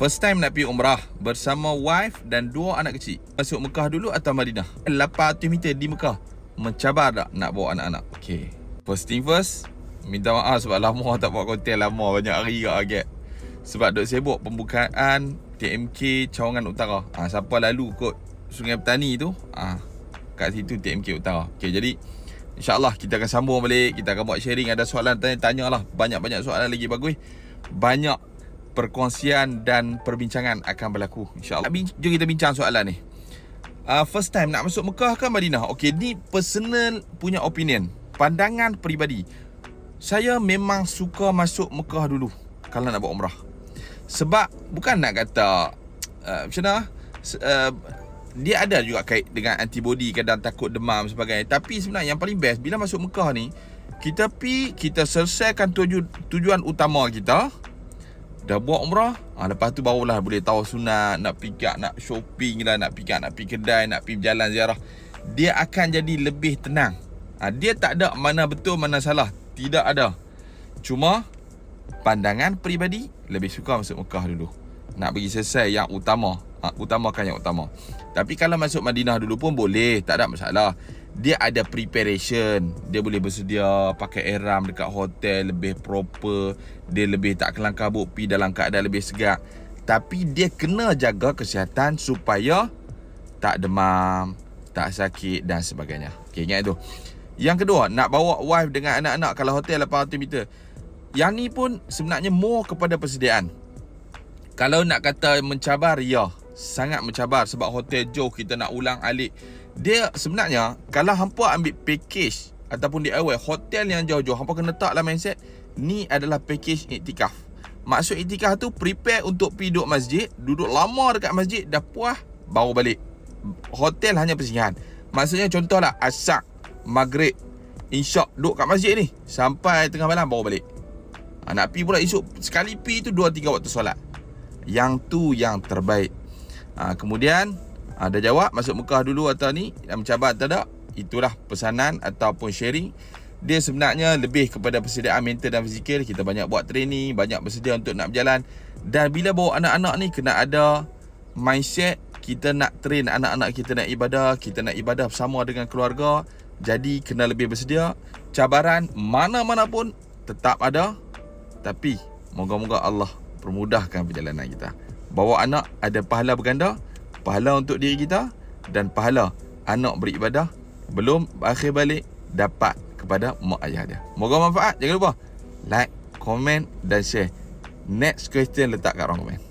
First time nak pergi umrah bersama wife dan dua anak kecil. Masuk Mekah dulu atau Madinah? 800 meter di Mekah. Mencabar tak nak bawa anak-anak? Okay. First thing first, minta maaf sebab lama tak buat konten lama banyak hari kat agak. Sebab duk sibuk pembukaan TMK Cawangan Utara. Ha, siapa lalu kot Sungai Petani tu? Ah ha, kat situ TMK Utara. Okay, jadi InsyaAllah kita akan sambung balik Kita akan buat sharing Ada soalan tanya-tanya lah Banyak-banyak soalan lagi bagus Banyak perkongsian dan perbincangan akan berlaku insyaAllah. Jom kita bincang soalan ni. Uh, First time nak masuk Mekah ke Madinah? Okay ni personal punya opinion. Pandangan peribadi. Saya memang suka masuk Mekah dulu Kalau nak buat umrah. Sebab bukan nak kata uh, Macam mana? Uh, dia ada juga kait dengan antibody kadang takut demam sebagainya. Tapi sebenarnya yang paling best bila masuk Mekah ni kita pi kita selesaikan tuju, tujuan utama kita dah buat umrah? Ha, lepas tu barulah boleh tahu sunat nak pergi nak shopping lah nak pergi nak pergi kedai nak pergi jalan ziarah. Dia akan jadi lebih tenang. Ha, dia tak ada mana betul mana salah. Tidak ada. Cuma pandangan peribadi lebih suka masuk Mekah dulu. Nak pergi selesai yang utama. Ha, utamakan yang utama. Tapi kalau masuk Madinah dulu pun boleh tak ada masalah dia ada preparation. Dia boleh bersedia pakai ihram dekat hotel lebih proper. Dia lebih tak kelang kabut pi dalam keadaan lebih segar. Tapi dia kena jaga kesihatan supaya tak demam tak sakit dan sebagainya. Okey ingat tu yang kedua nak bawa wife dengan anak-anak kalau hotel 800 meter yang ni pun sebenarnya more kepada persediaan. Kalau nak kata mencabar ya sangat mencabar sebab hotel jauh kita nak ulang alik dia sebenarnya kalau hampa ambil package ataupun di awal hotel yang jauh-jauh hampa kena letak dalam mindset ni adalah package iktikaf. Maksud iktikaf tu prepare untuk pergi duduk masjid, duduk lama dekat masjid dah puas baru balik. Hotel hanya persihan. Maksudnya contohlah asak, maghrib, insyak duduk kat masjid ni sampai tengah malam baru balik. Ha, nak pergi pula esok sekali pergi tu 2 3 waktu solat. Yang tu yang terbaik. Ha, kemudian ada ha, jawab masuk Mekah dulu atau ni yang mencabar atau tak itulah pesanan ataupun sharing. Dia sebenarnya lebih kepada persediaan mental dan fizikal. Kita banyak buat training banyak bersedia untuk nak berjalan. Dan bila bawa anak-anak ni kena ada mindset kita nak train anak-anak kita nak ibadah kita nak ibadah bersama dengan keluarga. Jadi kena lebih bersedia. Cabaran mana-mana pun tetap ada. Tapi moga-moga Allah permudahkan perjalanan kita bawa anak ada pahala berganda pahala untuk diri kita dan pahala anak beribadah belum akhir balik dapat kepada mak ayah dia. Moga manfaat. Jangan lupa like, komen dan share. Next question letak kat ruang komen.